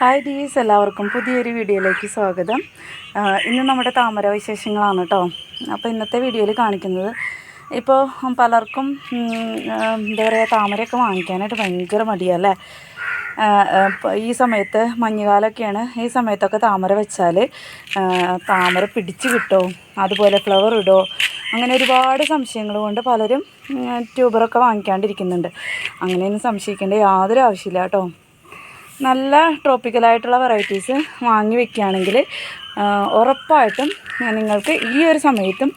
Hi ഡീസ് എല്ലാവർക്കും പുതിയൊരു വീഡിയോയിലേക്ക് സ്വാഗതം. ഇന്ന് നമ്മുടെ താമര വിശേഷങ്ങളാണ് കേട്ടോ അപ്പോൾ ഇന്നത്തെ വീഡിയോയിൽ കാണിക്കുന്നത് ഇപ്പോൾ പലർക്കും എന്താ പറയുക താമരയൊക്കെ വാങ്ങിക്കാനായിട്ട് ഭയങ്കര മടിയല്ലേ ഈ സമയത്ത് മഞ്ഞുകാലമൊക്കെയാണ് ഈ സമയത്തൊക്കെ താമര വെച്ചാൽ താമര പിടിച്ച് കിട്ടോ അതുപോലെ ഫ്ലവർ ഇടോ അങ്ങനെ ഒരുപാട് സംശയങ്ങൾ കൊണ്ട് പലരും ട്യൂബറൊക്കെ വാങ്ങിക്കാണ്ടിരിക്കുന്നുണ്ട്. അങ്ങനെയൊന്നും സംശയിക്കേണ്ട യാതൊരു ആവശ്യമില്ല കേട്ടോ നല്ല ട്രോപ്പിക്കലായിട്ടുള്ള വെറൈറ്റീസ് വാങ്ങി വെക്കുകയാണെങ്കിൽ ഉറപ്പായിട്ടും ഞാൻ നിങ്ങൾക്ക് ഈ ഒരു സമയത്തും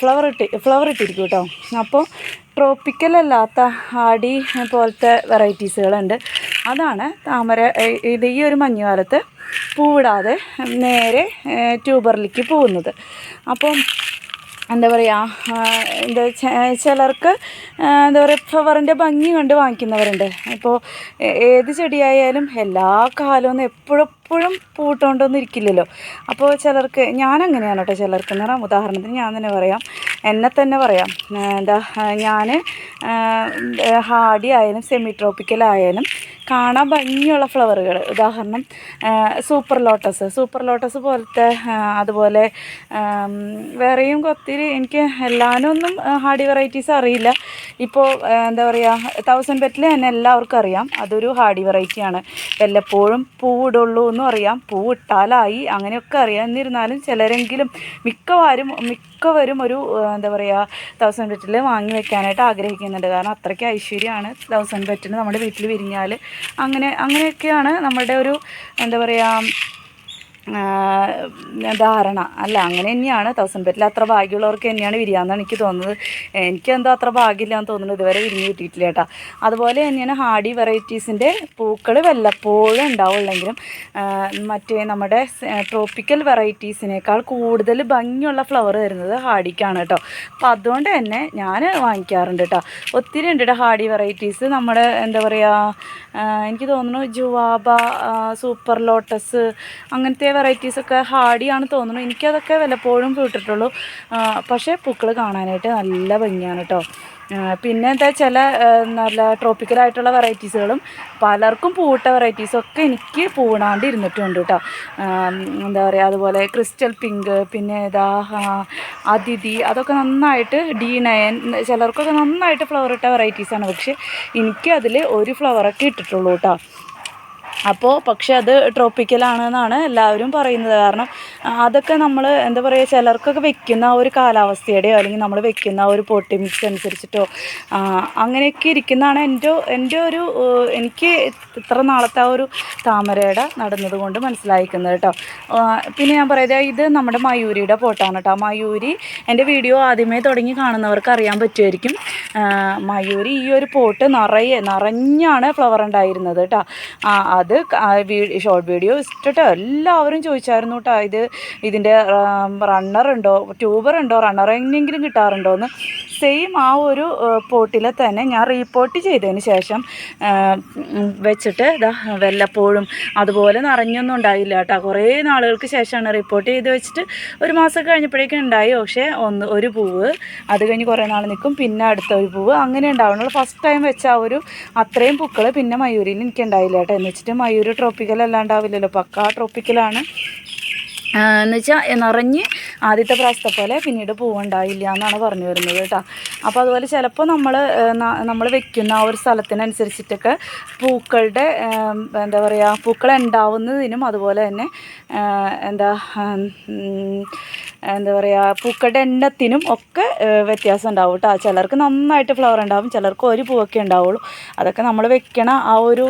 ഫ്ലവർ ഇട്ടി ഫ്ലവർ ഇട്ടിരിക്കും കേട്ടോ. അപ്പോൾ ട്രോപ്പിക്കൽ അല്ലാത്ത ഹാഡി പോലത്തെ വെറൈറ്റീസുകളുണ്ട് അതാണ് താമര ഇത് ഈ ഒരു മഞ്ഞുകാലത്ത് പൂവിടാതെ നേരെ ട്യൂബറിലേക്ക് പോകുന്നത്. അപ്പം എന്താ പറയുക എന്താ ചിലർക്ക് എന്താ പറയുക ഫ്ലവറിന്റെ ഭംഗി കണ്ട് വാങ്ങിക്കുന്നവരുണ്ട്. അപ്പോൾ ഏത് ചെടിയായാലും എല്ലാ കാലവും എപ്പോഴെപ്പോഴും പൂട്ടുകൊണ്ടൊന്നും ഇരിക്കില്ലല്ലോ അപ്പോൾ ചിലർക്ക് ഞാൻ അങ്ങനെയാണ് കേട്ടോ ചിലർക്ക് എന്ന് പറയാം ഉദാഹരണത്തിന് ഞാൻ തന്നെ പറയാം. എന്നെ തന്നെ പറയാം. എന്താ ഞാൻ ഹാഡി ആയാലും സെമി ട്രോപ്പിക്കൽ ആയാലും കാണാൻ ഭംഗിയുള്ള ഫ്ലവറുകൾ. ഉദാഹരണം സൂപ്പർ ലോട്ടസ്. സൂപ്പർ ലോട്ടസ് പോലത്തെ അതുപോലെ വേറെയും ഒത്തിരി എനിക്ക് എല്ലാനൊന്നും ഹാർഡി വെറൈറ്റീസ് അറിയില്ല. ഇപ്പോൾ എന്താ പറയുക തൗസൻഡ് ബെറ്റിൽ തന്നെ എല്ലാവർക്കും അറിയാം. അതൊരു ഹാർഡി വെറൈറ്റിയാണ് വല്ലപ്പോഴും പൂവിടുള്ളൂ എന്നും അറിയാം. പൂവിട്ടാലായി അങ്ങനെയൊക്കെ അറിയാം. എന്നിരുന്നാലും ചിലരെങ്കിലും മിക്കവാരും മിക്കവരും ഒരു എന്താ പറയുക തൗസൻഡ് ബെറ്റിൽ വാങ്ങി വെക്കാനായിട്ട് ആഗ്രഹിക്കുന്നുണ്ട്. കാരണം അത്രയ്ക്ക് ഐശ്വര്യമാണ് തൗസൻഡ് ബെറ്റിന് നമ്മുടെ വീട്ടിൽ വിരിഞ്ഞാൽ അങ്ങനെ അങ്ങനെയൊക്കെയാണ് നമ്മുടെ ഒരു എന്താ പറയുക ധാരണ. അല്ല അങ്ങനെ തന്നെയാണ്. തൗസൻഡ് ബെറ്റിൽ അത്ര ഭാഗ്യമുള്ളവർക്ക് തന്നെയാണ് വിരിയാന്നാണ് എനിക്ക് തോന്നുന്നത്. എനിക്കെന്തോ അത്ര ഭാഗ്യമില്ലാന്ന് തോന്നുന്നു. ഇതുവരെ വിരിഞ്ഞ് കിട്ടിയിട്ടില്ല കേട്ടോ. അതുപോലെ തന്നെയാണ് ഹാഡി വെറൈറ്റീസിന്റെ പൂക്കൾ വല്ലപ്പോഴും ഉണ്ടാവുള്ളെങ്കിലും മറ്റേ നമ്മുടെ ട്രോപ്പിക്കൽ വെറൈറ്റീസിനേക്കാൾ കൂടുതൽ ഭംഗിയുള്ള ഫ്ലവർ വരുന്നത് ഹാഡിക്കാണ് കേട്ടോ. അപ്പോൾ അതുകൊണ്ട് തന്നെ ഞാൻ വാങ്ങിക്കാറുണ്ട് കേട്ടോ. ഒത്തിരി ഉണ്ട് കേട്ടോ ഹാഡി വെറൈറ്റീസ്. നമ്മുടെ എന്താ പറയുക എനിക്ക് തോന്നുന്നു ജുവാബ സൂപ്പർ ലോട്ടസ് അങ്ങനത്തെ വെറൈറ്റീസൊക്കെ ഹാഡിയാണ് തോന്നുന്നു. എനിക്കതൊക്കെ വല്ലപ്പോഴും പൂട്ടിട്ടുള്ളൂ പക്ഷേ പൂക്കൾ കാണാനായിട്ട് നല്ല ഭംഗിയാണ് കേട്ടോ പിന്നെ എന്താ ചില നല്ല ട്രോപ്പിക്കലായിട്ടുള്ള വെറൈറ്റീസുകളും പലർക്കും പൂവിട്ട വെറൈറ്റീസൊക്കെ എനിക്ക് പൂവിടാണ്ട് ഇരുന്നിട്ടുണ്ട് കേട്ടോ എന്താ പറയുക അതുപോലെ ക്രിസ്റ്റൽ പിങ്ക് പിന്നെ ആ, അതിഥി അതൊക്കെ നന്നായിട്ട് ഡി നയൻ ചിലർക്കൊക്കെ നന്നായിട്ട് ഫ്ലവർ ഇട്ട വെറൈറ്റീസാണ് പക്ഷേ എനിക്ക് അതിൽ ഒരു ഫ്ലവറൊക്കെ ഇട്ടിട്ടുള്ളൂ കേട്ടോ അപ്പോൾ പക്ഷെ അത് ട്രോപ്പിക്കലാണെന്നാണ് എല്ലാവരും പറയുന്നത്. കാരണം അതൊക്കെ നമ്മൾ എന്താ പറയുക ചിലർക്കൊക്കെ വെക്കുന്ന ആ ഒരു കാലാവസ്ഥയുടെയോ അല്ലെങ്കിൽ നമ്മൾ വെക്കുന്ന ആ ഒരു പോട്ടി മിക്സ് അനുസരിച്ചിട്ടോ അങ്ങനെയൊക്കെ ഇരിക്കുന്നതാണ് എന്റെ എന്റെ ഒരു എനിക്ക് ഇത്ര നാളത്തെ ആ ഒരു താമരയുടെ നടന്നത് കൊണ്ട് മനസ്സിലായിരിക്കുന്നത് കേട്ടോ. പിന്നെ ഞാൻ പറയുന്നത് ഇത് നമ്മുടെ മയൂരിയുടെ പോട്ടാണ് കേട്ടോ. മയൂരി എന്റെ വീഡിയോ ആദ്യമേ തുടങ്ങി കാണുന്നവർക്ക് അറിയാൻ പറ്റുമായിരിക്കും. മയൂരി ഈ ഒരു പോട്ട് നിറയെ നിറഞ്ഞാണ് ഫ്ലവർ ഉണ്ടായിരുന്നത് കേട്ടോ. അത് ഷോർട്ട് വീഡിയോ ഇട്ടിട്ട് എല്ലാവരും ചോദിച്ചായിരുന്നു കേട്ടോ ഇത് ഇതിന്റെ റണ്ണർ ഉണ്ടോ റണ്ണർ എങ്ങനെയെങ്കിലും കിട്ടാറുണ്ടോ എന്ന്. സെയിം ആ ഒരു പോട്ടിൽ തന്നെ ഞാൻ റീപോർട്ട് ചെയ്തതിന് ശേഷം വെച്ചിട്ട് ഇതാ വല്ലപ്പോഴും അതുപോലെ നിറഞ്ഞൊന്നും ഉണ്ടായില്ല കേട്ടോ കുറേ നാളുകൾക്ക് ശേഷമാണ് റിപ്പോർട്ട് ചെയ്ത് വെച്ചിട്ട് ഒരു മാസം കഴിഞ്ഞപ്പോഴേക്കും ഉണ്ടായി. പക്ഷേ ഒന്ന് ഒരു പൂവ് അത് കഴിഞ്ഞ് കുറേ നാൾ നിൽക്കും. പിന്നെ അടുത്ത ഒരു പൂവ് അങ്ങനെ ഉണ്ടാവുന്നുള്ളൂ ഫസ്റ്റ് ടൈം വെച്ച ആ ഒരു അത്രയും പൂക്കൾ പിന്നെ മയൂരിയിൽ എനിക്ക് ഉണ്ടായില്ല കേട്ടോ എന്ന് വെച്ചിട്ട് മയൂര് ട്രോപ്പിക്കൽ അല്ലാണ്ടാവില്ലല്ലോ. പക്കാ ട്രോപ്പിക്കലാണ് എന്ന് വെച്ചാൽ നിറഞ്ഞ് ആദ്യത്തെ പ്രാവശ്യത്തെ പോലെ പിന്നീട് പൂവുണ്ടായില്ല എന്നാണ് പറഞ്ഞു വരുന്നത് കേട്ടോ. അപ്പോൾ അതുപോലെ ചിലപ്പോൾ നമ്മൾ നമ്മൾ വെക്കുന്ന ആ ഒരു സ്ഥലത്തിനനുസരിച്ചിട്ടൊക്കെ പൂക്കളുടെ എന്താ പറയുക പൂക്കൾ ഉണ്ടാവുന്നതിനും അതുപോലെ തന്നെ എന്താ എന്താ പറയുക പൂക്കളുടെ എണ്ണത്തിനും ഒക്കെ വ്യത്യാസം ഉണ്ടാവും കേട്ടോ ചിലർക്ക് നന്നായിട്ട് ഫ്ലവർ ഉണ്ടാവും ചിലർക്ക് ഒരു പൂവൊക്കെ ഉണ്ടാവുള്ളൂ. അതൊക്കെ നമ്മൾ വെക്കണ ആ ഒരു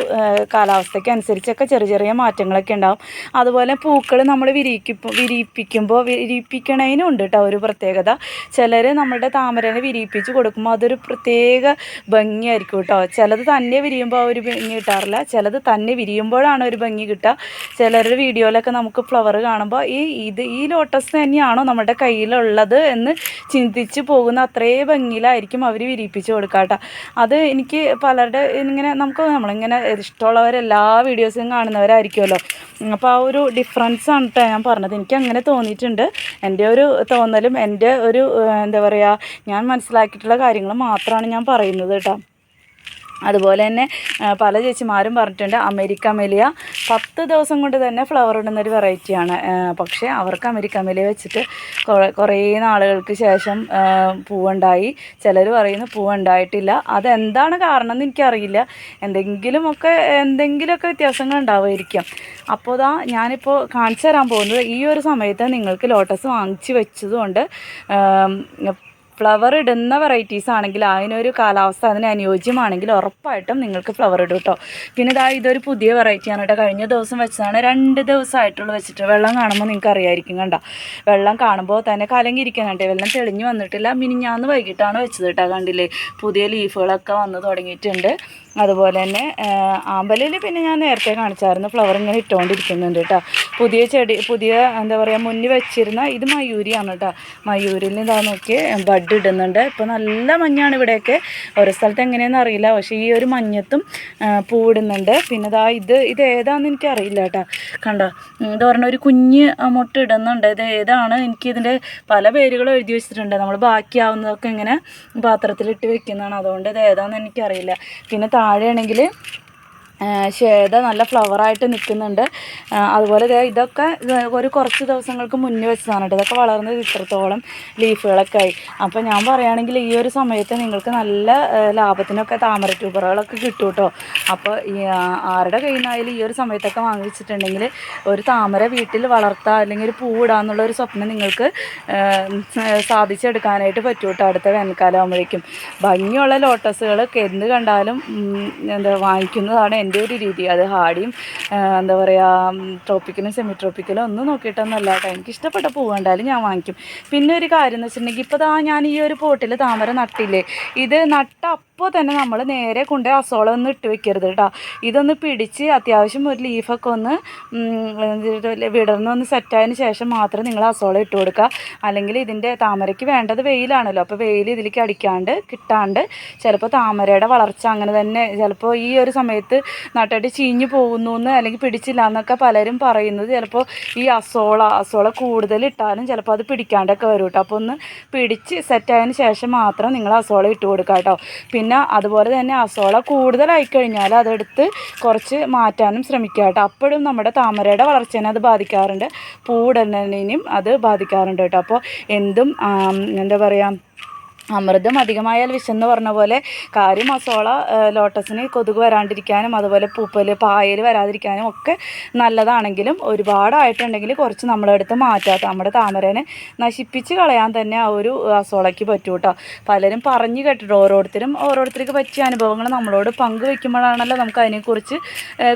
കാലാവസ്ഥയ്ക്ക് അനുസരിച്ചൊക്കെ ചെറിയ ചെറിയ മാറ്റങ്ങളൊക്കെ ഉണ്ടാവും. അതുപോലെ പൂക്കൾ നമ്മൾ വിരിയിക്കുമ്പോൾ വിരിയിപ്പിക്കുമ്പോൾ വിരിയിപ്പിക്കണതിനും ഉണ്ട് കേട്ടോ ഒരു പ്രത്യേകത. ചിലർ നമ്മുടെ താമരനെ വിരിയിപ്പിച്ച് കൊടുക്കുമ്പോൾ അതൊരു പ്രത്യേക ഭംഗിയായിരിക്കും കേട്ടോ ചിലത് തന്നെ വിരിയുമ്പോൾ ഒരു ഭംഗി കിട്ടാറില്ല. ചിലത് തന്നെ വിരിയുമ്പോഴാണ് ഒരു ഭംഗി കിട്ടുക. ചിലരുടെ വീഡിയോയിലൊക്കെ നമുക്ക് ഫ്ലവർ കാണുമ്പോൾ ഈ ഇത് ഈ ലോട്ടസ് തന്നെയാണോ നമ്മുടെ കയ്യിലുള്ളത് എന്ന് ചിന്തിച്ച് പോകുന്ന അത്രേ ഭംഗിയിലായിരിക്കും അവർ വിരിയിപ്പിച്ച് കൊടുക്കുക കേട്ടോ അത് എനിക്ക് പലരുടെ ഇങ്ങനെ നമുക്ക് നമ്മളിങ്ങനെ ഇഷ്ടമുള്ളവരെല്ലാ വീഡിയോസും കാണുന്നവരായിരിക്കുമല്ലോ അപ്പോൾ ആ ഒരു ഡിഫറൻസ് ആണ് കേട്ടോ ഞാൻ പറഞ്ഞത്. എനിക്ക് അങ്ങനെ തോന്നിയിട്ടുണ്ട്. എന്റെ ഒരു തോന്നലും എന്റെ ഒരു എന്താ പറയുക ഞാൻ മനസ്സിലാക്കിയിട്ടുള്ള കാര്യങ്ങൾ മാത്രമാണ് ഞാൻ പറയുന്നത് കേട്ടോ അതുപോലെ തന്നെ പല ചേച്ചിമാരും പറഞ്ഞിട്ടുണ്ട് അമേരിക്ക മെലിയ പത്ത് ദിവസം കൊണ്ട് തന്നെ ഫ്ലവർ ഇടുന്ന ഒരു വെറൈറ്റിയാണ് പക്ഷേ അവർക്ക് അമേരിക്ക മെലിയ വെച്ചിട്ട് കുറേ നാളുകൾക്ക് ശേഷം പൂവുണ്ടായി. ചിലർ പറയുന്നു പൂവുണ്ടായിട്ടില്ല. അതെന്താണ് കാരണം എന്ന് എനിക്കറിയില്ല. എന്തെങ്കിലുമൊക്കെ എന്തെങ്കിലുമൊക്കെ വ്യത്യാസങ്ങൾ ഉണ്ടാവുമായിരിക്കാം. അപ്പോൾ ഇതാ ഞാനിപ്പോൾ കാണിച്ചു തരാൻ പോകുന്നത് ഈ ഒരു സമയത്ത് നിങ്ങൾക്ക് ലോട്ടസ് വാങ്ങിച്ചു വെച്ചതുകൊണ്ട് ഫ്ലവർ ഇടുന്ന വെറൈറ്റീസ് ആണെങ്കിൽ അതിനൊരു കാലാവസ്ഥ അതിന് അനുയോജ്യമാണെങ്കിൽ ഉറപ്പായിട്ടും നിങ്ങൾക്ക് ഫ്ലവർ ഇടും കേട്ടോ പിന്നെ ഇതാ ഇതൊരു പുതിയ വെറൈറ്റിയാണ് കേട്ടോ കഴിഞ്ഞ ദിവസം വെച്ചതാണ്. രണ്ട് ദിവസമായിട്ടുള്ള വെച്ചിട്ട്. വെള്ളം കാണുമ്പോൾ നിങ്ങൾക്ക് അറിയായിരിക്കും കണ്ട? വെള്ളം കാണുമ്പോൾ തന്നെ കലങ്ങിയിരിക്കാൻ കണ്ടേ? വെള്ളം തെളിഞ്ഞു വന്നിട്ടില്ല. മിനിഞ്ഞാന്ന് വൈകിട്ടാണ് വെച്ചത് കേട്ടോ കണ്ടില്ലേ? പുതിയ ലീഫുകളൊക്കെ വന്ന് തുടങ്ങിയിട്ടുണ്ട്. അതുപോലെ തന്നെ ആമ്പലിൽ പിന്നെ ഞാൻ നേരത്തെ കാണിച്ചായിരുന്നു ഫ്ലവർ ഇങ്ങനെ ഇട്ടുകൊണ്ടിരിക്കുന്നുണ്ട് കേട്ടോ പുതിയ ചെടി പുതിയ എന്താ പറയുക മുന്നിൽ വെച്ചിരുന്ന ഇത് മയൂരിയാണ് കേട്ടോ മയൂരിൽ ഇതാ നോക്കി ബഡ് ഇടുന്നുണ്ട്. ഇപ്പോൾ നല്ല മഞ്ഞാണ് ഇവിടെയൊക്കെ. ഓരോ സ്ഥലത്ത് എങ്ങനെയാണെന്ന് അറിയില്ല. പക്ഷേ ഈ ഒരു മഞ്ഞത്തും പൂവിടുന്നുണ്ട്. പിന്നെ ഇതാ ഇത് ഇത് ഏതാണെന്ന് എനിക്ക് അറിയില്ല കേട്ടോ കണ്ടോ? ഇത് പറഞ്ഞ ഒരു കുഞ്ഞ് മുട്ട ഇടുന്നുണ്ട്. ഇത് ഏതാണ്? എനിക്കിതിന്റെ പല പേരുകളും എഴുതി വെച്ചിട്ടുണ്ട്. നമ്മൾ ബാക്കിയാവുന്നതൊക്കെ ഇങ്ങനെ പാത്രത്തിലിട്ട് വെക്കുന്നതാണ്. അതുകൊണ്ട് ഇത് ഏതാണെന്ന് എനിക്കറിയില്ല. പിന്നെ താഴെയാണെങ്കിൽ ശ്വേത നല്ല ഫ്ലവറായിട്ട് നിൽക്കുന്നുണ്ട് അതുപോലെ ഇതൊക്കെ ഒരു കുറച്ച് ദിവസങ്ങൾക്ക് മുന്നേ വെച്ചതാണ് കേട്ടോ. ഇതൊക്കെ വളർന്ന് ഇത്രത്തോളം ലീഫുകളൊക്കെ ആയി. അപ്പോൾ ഞാൻ പറയുകയാണെങ്കിൽ ഈ ഒരു സമയത്ത് നിങ്ങൾക്ക് നല്ല ലാഭത്തിനൊക്കെ താമര ട്യൂബറുകളൊക്കെ കിട്ടും കേട്ടോ. അപ്പോൾ ഈ ആരുടെ കയ്യിൽ നിന്നായാലും ഈ ഒരു സമയത്തൊക്കെ വാങ്ങിച്ചിട്ടുണ്ടെങ്കിൽ ഒരു താമര വീട്ടിൽ വളർത്താം അല്ലെങ്കിൽ ഒരു പൂവിടാന്നുള്ള ഒരു സ്വപ്നം നിങ്ങൾക്ക് സാധിച്ചെടുക്കാനായിട്ട് പറ്റും കേട്ടോ അടുത്ത വേനൽക്കാലം ആകുമ്പോഴേക്കും ഭംഗിയുള്ള ലോട്ടസുകൾ എന്ത് കണ്ടാലും എന്താ വാങ്ങിക്കുന്നതാണ് എന്റെ ഒരു രീതി. അത് ഹാഡിയും എന്താ പറയുക ട്രോപ്പിക്കലും സെമി ട്രോപ്പിക്കലും ഒന്നും നോക്കിയിട്ടൊന്നുമല്ല കേട്ടോ. എനിക്ക് ഇഷ്ടപ്പെട്ട പൂവുണ്ടായാലും ഞാൻ വാങ്ങിക്കും. പിന്നെ ഒരു കാര്യം എന്ന് വെച്ചിട്ടുണ്ടെങ്കിൽ ഇപ്പോൾ ദാ ഞാൻ ഈ ഒരു പോട്ടിൽ താമര നട്ടില്ലേ? ഇത് നട്ട അപ്പോൾ തന്നെ നമ്മൾ നേരെ കൊണ്ട് അസോളം ഒന്ന് ഇട്ട് വെക്കരുത് കേട്ടോ. ഇതൊന്ന് പിടിച്ച് അത്യാവശ്യം ഒരു ലീഫൊക്കെ ഒന്ന് വിടർന്ന് ഒന്ന് സെറ്റായതിന് ശേഷം മാത്രം നിങ്ങൾ അസോളം ഇട്ട് കൊടുക്കുക. അല്ലെങ്കിൽ ഇതിന്റെ താമരയ്ക്ക് വേണ്ടത് വെയിലാണല്ലോ. അപ്പോൾ വെയിൽ ഇതിലേക്ക് അടിക്കാണ്ട് കിട്ടാണ്ട് ചിലപ്പോൾ താമരയുടെ വളർച്ച അങ്ങനെ തന്നെ ചിലപ്പോൾ ഈ ഒരു സമയത്ത് നട്ടിട്ട് ചീഞ്ഞു പോകുന്നു എന്ന് അല്ലെങ്കിൽ പിടിച്ചില്ല എന്നൊക്കെ പലരും പറയുന്നത്. ചിലപ്പോൾ ഈ അസോള അസോള കൂടുതൽ ഇട്ടാലും ചിലപ്പോൾ അത് പിടിക്കാണ്ടൊക്കെ വരും കേട്ടോ അപ്പോൾ ഒന്ന് പിടിച്ച് സെറ്റായതിന് ശേഷം മാത്രം നിങ്ങൾ അസോള ഇട്ട് കൊടുക്കുക കേട്ടോ. പിന്നെ അതുപോലെ തന്നെ അസോള കൂടുതലായി കഴിഞ്ഞാൽ അതെടുത്ത് കുറച്ച് മാറ്റാനും ശ്രമിക്കുക കേട്ടോ. അപ്പോഴും നമ്മുടെ താമരയുടെ വളർച്ചേനെ അത് ബാധിക്കാറുണ്ട്. പൂടലിനെയും അത് ബാധിക്കാറുണ്ട് കേട്ടോ. അപ്പോൾ എന്തും എന്താ പറയുക അമൃതം അധികമായാൽ വിശന്ന് പറഞ്ഞ പോലെ കാര്യം മസോള ലോട്ടസിന് കൊതുക് വരാണ്ടിരിക്കാനും അതുപോലെ പൂപ്പൽ പായൽ വരാതിരിക്കാനും ഒക്കെ നല്ലതാണെങ്കിലും ഒരുപാടായിട്ടുണ്ടെങ്കിൽ കുറച്ച് നമ്മളെടുത്ത് മാറ്റാത്ത നമ്മുടെ താമരനെ നശിപ്പിച്ച് കളയാൻ തന്നെ ആ ഒരു അസോളയ്ക്ക് പറ്റൂ കേട്ടോ പലരും പറഞ്ഞു കേട്ടിട്ട് ഓരോരുത്തരും ഓരോരുത്തർക്ക് പറ്റിയ അനുഭവങ്ങൾ നമ്മളോട് പങ്കുവെക്കുമ്പോഴാണല്ലോ നമുക്ക് അതിനെക്കുറിച്ച്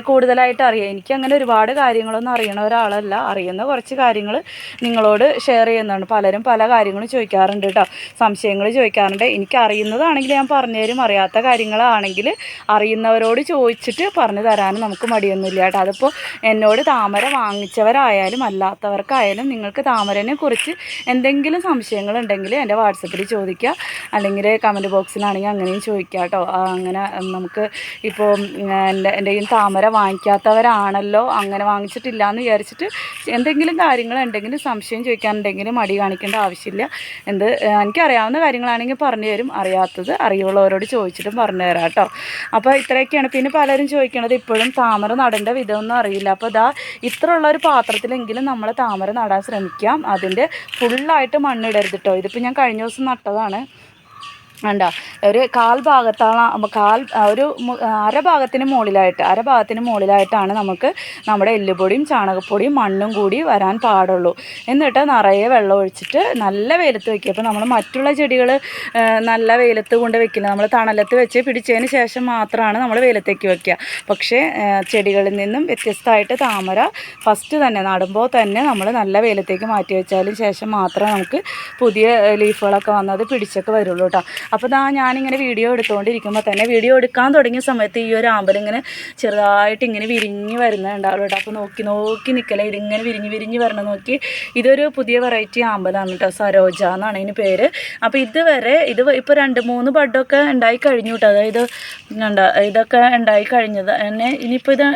കൂടുതലായിട്ട് അറിയാം എനിക്ക് അങ്ങനെ ഒരുപാട് കാര്യങ്ങളൊന്നും അറിയണ ഒരാളല്ല. അറിയുന്ന കുറച്ച് കാര്യങ്ങൾ നിങ്ങളോട് ഷെയർ ചെയ്യുന്നതാണ് പലരും പല കാര്യങ്ങളും ചോദിക്കാറുണ്ട് കേട്ടോ സംശയങ്ങൾ ചോദിക്കാറുണ്ട്. എനിക്ക് അറിയുന്നതാണെങ്കിൽ ഞാൻ പറഞ്ഞുതരും. അറിയാത്ത കാര്യങ്ങളാണെങ്കിൽ അറിയുന്നവരോട് ചോദിച്ചിട്ട് പറഞ്ഞു തരാനും നമുക്ക് മടിയൊന്നുമില്ല കേട്ടോ. അതിപ്പോൾ എന്നോട് താമര വാങ്ങിച്ചവരായാലും അല്ലാത്തവർക്കായാലും നിങ്ങൾക്ക് താമരനെ കുറിച്ച് എന്തെങ്കിലും സംശയങ്ങളുണ്ടെങ്കിൽ എന്റെ വാട്സപ്പിൽ ചോദിക്കുക. അല്ലെങ്കിൽ കമന്റ് ബോക്സിലാണെങ്കിൽ അങ്ങനെയും ചോദിക്കുക കേട്ടോ. അങ്ങനെ നമുക്ക് ഇപ്പോൾ എന്റെ എന്റെ താമര വാങ്ങിക്കാത്തവരാണല്ലോ. അങ്ങനെ വാങ്ങിച്ചിട്ടില്ല എന്ന് വിചാരിച്ചിട്ട് എന്തെങ്കിലും കാര്യങ്ങളുണ്ടെങ്കിൽ സംശയം ചോദിക്കാനുണ്ടെങ്കിൽ മടി കാണിക്കേണ്ട ആവശ്യമില്ല. എന്ത് എനിക്കറിയാവുന്ന എനിക്കറിയാവുന്ന കാര്യങ്ങളാണെങ്കിൽ പറഞ്ഞു തരും. അറിയാത്തത് അറിയുള്ളവരോട് ചോദിച്ചിട്ടും പറഞ്ഞു തരാം കേട്ടോ. അപ്പോൾ ഇത്രയൊക്കെയാണ്. പിന്നെ പലരും ചോദിക്കണത് ഇപ്പോഴും താമര നടേണ്ട വിധമൊന്നും അറിയില്ല. അപ്പോൾ ഇതാ ഇത്ര ഒരു പാത്രത്തിലെങ്കിലും നമ്മൾ താമര നടാൻ ശ്രമിക്കാം. അതിന്റെ ഫുള്ളായിട്ട് മണ്ണിടരുത് കേട്ടോ ഇതിപ്പോൾ ഞാൻ കഴിഞ്ഞ ദിവസം നട്ടതാണ്. വേണ്ട ഒരു കാൽ ഭാഗത്താണ് കാൽ ഒരു അരഭാഗത്തിന് അര ഭാഗത്തിന് മുകളിലായിട്ട് അരഭാഗത്തിന് മുകളിലായിട്ടാണ് നമുക്ക് നമ്മുടെ എല്ലുപൊടിയും ചാണകപ്പൊടിയും മണ്ണും കൂടി വരാൻ പാടുള്ളൂ. എന്നിട്ട് നിറയെ വെള്ളം ഒഴിച്ചിട്ട് നല്ല വെയിലത്ത് വെക്കുക. അപ്പോൾ നമ്മൾ മറ്റുള്ള ചെടികൾ നല്ല വെയിലത്ത് കൊണ്ട് വെക്കില്ല. നമ്മൾ തണലത്ത് വെച്ച് പിടിച്ചതിന് ശേഷം മാത്രമാണ് നമ്മൾ വെയിലത്തേക്ക് വെക്കുക. പക്ഷേ ചെടികളിൽ നിന്നും വ്യത്യസ്തമായിട്ട് താമര ഫസ്റ്റ് തന്നെ നടുമ്പോൾ തന്നെ നമ്മൾ നല്ല വെയിലത്തേക്ക് മാറ്റി വെച്ചാലും ശേഷം മാത്രമേ നമുക്ക് പുതിയ ലീഫുകളൊക്കെ വന്നത് പിടിച്ചൊക്കെ വരുള്ളൂ കേട്ടോ. അപ്പോൾ ഇതാ ഞാനിങ്ങനെ വീഡിയോ എടുത്തുകൊണ്ടിരിക്കുമ്പോൾ തന്നെ വീഡിയോ എടുക്കാൻ തുടങ്ങിയ സമയത്ത് ഈ ഒരു ആമ്പൽ ഇങ്ങനെ ചെറുതായിട്ട് ഇങ്ങനെ വിരിഞ്ഞ് വരുന്നുണ്ടാവുള്ളൂ കേട്ടോ അപ്പോൾ നോക്കി നോക്കി നിൽക്കലേ ഇതിങ്ങനെ വിരിഞ്ഞ് വിരിഞ്ഞ് വരണം നോക്കി. ഇതൊരു പുതിയ വെറൈറ്റി ആമ്പലാണ് കേട്ടോ സരോജ എന്നാണ് ഇതിന് പേര്. അപ്പോൾ ഇതുവരെ ഇത് ഇപ്പോൾ രണ്ട് മൂന്ന് ബഡൊക്കെ ഉണ്ടായി കഴിഞ്ഞു കേട്ടോ അതായത് ഇതൊക്കെ ഉണ്ടായി കഴിഞ്ഞത് എന്നെ ഇനിയിപ്പോൾ ഇത്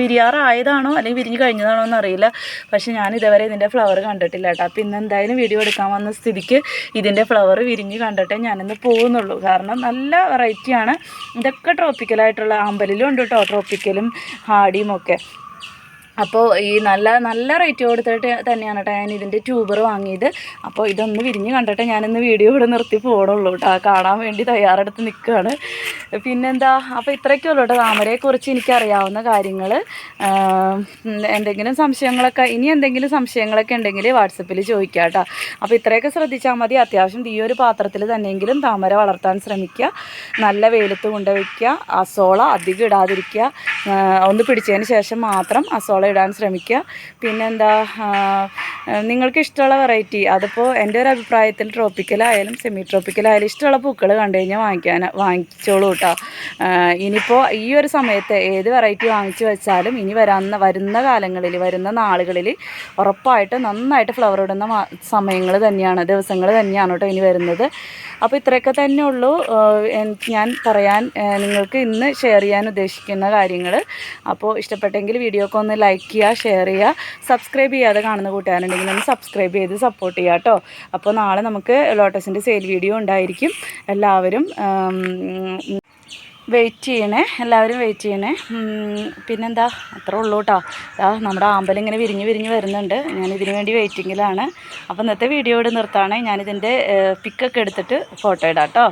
വിരിയാറായതാണോ അല്ലെങ്കിൽ വിരിഞ്ഞ് കഴിഞ്ഞതാണോ എന്നറിയില്ല. പക്ഷേ ഞാൻ ഇതുവരെ ഇതിന്റെ ഫ്ലവർ കണ്ടിട്ടില്ല കേട്ടോ അപ്പോൾ ഇന്ന് എന്തായാലും വീഡിയോ എടുക്കാൻ വന്ന സ്ഥിതിക്ക് ഇതിന്റെ ഫ്ലവർ വിരിഞ്ഞ് കണ്ടിട്ട് ഞാനിന്ന് പോകുന്നുള്ളൂ. കാരണം നല്ല വെറൈറ്റിയാണ് ഇതൊക്കെ ട്രോപ്പിക്കലായിട്ടുള്ള അമ്പലിലും ഉണ്ട് കേട്ടോ ട്രോപ്പിക്കലും ഹാഡിയും ഒക്കെ. അപ്പോൾ ഈ നല്ല നല്ല റേറ്റ് കൊടുത്തിട്ട് തന്നെയാണ് കേട്ടോ ഞാൻ ഇതിന്റെ ട്യൂബർ വാങ്ങിയത്. അപ്പോൾ ഇതൊന്ന് വിരിഞ്ഞ് കണ്ടിട്ട് ഞാനിന്ന് വീഡിയോ ഇവിടെ നിർത്തി പോകണുള്ളൂ കേട്ടോ കാണാൻ വേണ്ടി തയ്യാറെടുത്ത് നിൽക്കുകയാണ് പിന്നെന്താ? അപ്പോൾ ഇത്രയൊക്കെ ഉള്ളൂ കേട്ടോ താമരയെക്കുറിച്ച് എനിക്കറിയാവുന്ന കാര്യങ്ങൾ. എന്തെങ്കിലും സംശയങ്ങളൊക്കെ ഇനി എന്തെങ്കിലും സംശയങ്ങളൊക്കെ ഉണ്ടെങ്കിൽ വാട്സപ്പിൽ ചോദിക്കാം കേട്ടോ അപ്പോൾ ഇത്രയൊക്കെ ശ്രദ്ധിച്ചാൽ മതി. അത്യാവശ്യം ഈ ഒരു പാത്രത്തിൽ തന്നെയെങ്കിലും താമര വളർത്താൻ ശ്രമിക്കുക നല്ല വെയിലത്ത് കൊണ്ടുവയ്ക്കുക അസോള അധികം ഇടാതിരിക്കുക ഒന്ന് പിടിച്ചതിന് ശേഷം മാത്രം അസോള ഇടാൻ ശ്രമിക്കുക പിന്നെന്താ നിങ്ങൾക്ക് ഇഷ്ടമുള്ള വെറൈറ്റി അതിപ്പോൾ എന്റെ ഒരു അഭിപ്രായത്തിൽ ട്രോപ്പിക്കലായാലും സെമി ട്രോപ്പിക്കലായാലും ഇഷ്ടമുള്ള പൂക്കൾ കണ്ടു കഴിഞ്ഞാൽ വാങ്ങിക്കാൻ വാങ്ങിച്ചോളൂ കേട്ടോ ഇനിയിപ്പോൾ ഈ ഒരു സമയത്ത് ഏത് വെറൈറ്റി വാങ്ങിച്ചു വെച്ചാലും ഇനി വരാവുന്ന വരുന്ന കാലങ്ങളിൽ വരുന്ന നാളുകളിൽ ഉറപ്പായിട്ട് നന്നായിട്ട് ഫ്ലവർ ഇടുന്ന സമയങ്ങൾ തന്നെയാണ് ദിവസങ്ങൾ തന്നെയാണ് കേട്ടോ ഇനി വരുന്നത്. അപ്പോൾ ഇത്രയൊക്കെ തന്നെ ഉള്ളൂ. ഞാൻ പറയാൻ നിങ്ങൾക്ക് ഇന്ന് ഷെയർ ചെയ്യാൻ ഉദ്ദേശിക്കുന്ന കാര്യങ്ങൾ അപ്പോൾ ഇഷ്ടപ്പെട്ടെങ്കിൽ വീഡിയോക്ക് ഒന്ന് ലൈക്ക് ചെയ്യുക ഷെയർ ചെയ്യുക. സബ്സ്ക്രൈബ് ചെയ്യാതെ കാണുന്ന കൂട്ടുകാരുണ്ടെങ്കിൽ ഒന്ന് സബ്സ്ക്രൈബ് ചെയ്ത് സപ്പോർട്ട് ചെയ്യുക കേട്ടോ. അപ്പോൾ നാളെ നമുക്ക് ലോട്ടസിന്റെ സെയിൽ വീഡിയോ ഉണ്ടായിരിക്കും. എല്ലാവരും വെയിറ്റ് ചെയ്യണേ. എല്ലാവരും വെയിറ്റ് ചെയ്യണേ. പിന്നെന്താ? അത്ര ഉള്ളൂ കേട്ടോ. നമ്മുടെ ആമ്പൽ ഇങ്ങനെ വിരിഞ്ഞ് വിരിഞ്ഞ് വരുന്നുണ്ട്. ഞാൻ ഇതിന് വേണ്ടി വെയിറ്റിങ്ങിലാണ് അപ്പോൾ ഇന്നത്തെ വീഡിയോ ഇവിടെ നിർത്താണ്. ഞാനിതിന്റെ പിക്കൊക്കെ എടുത്തിട്ട് ഫോട്ടോ ഇടാം കേട്ടോ.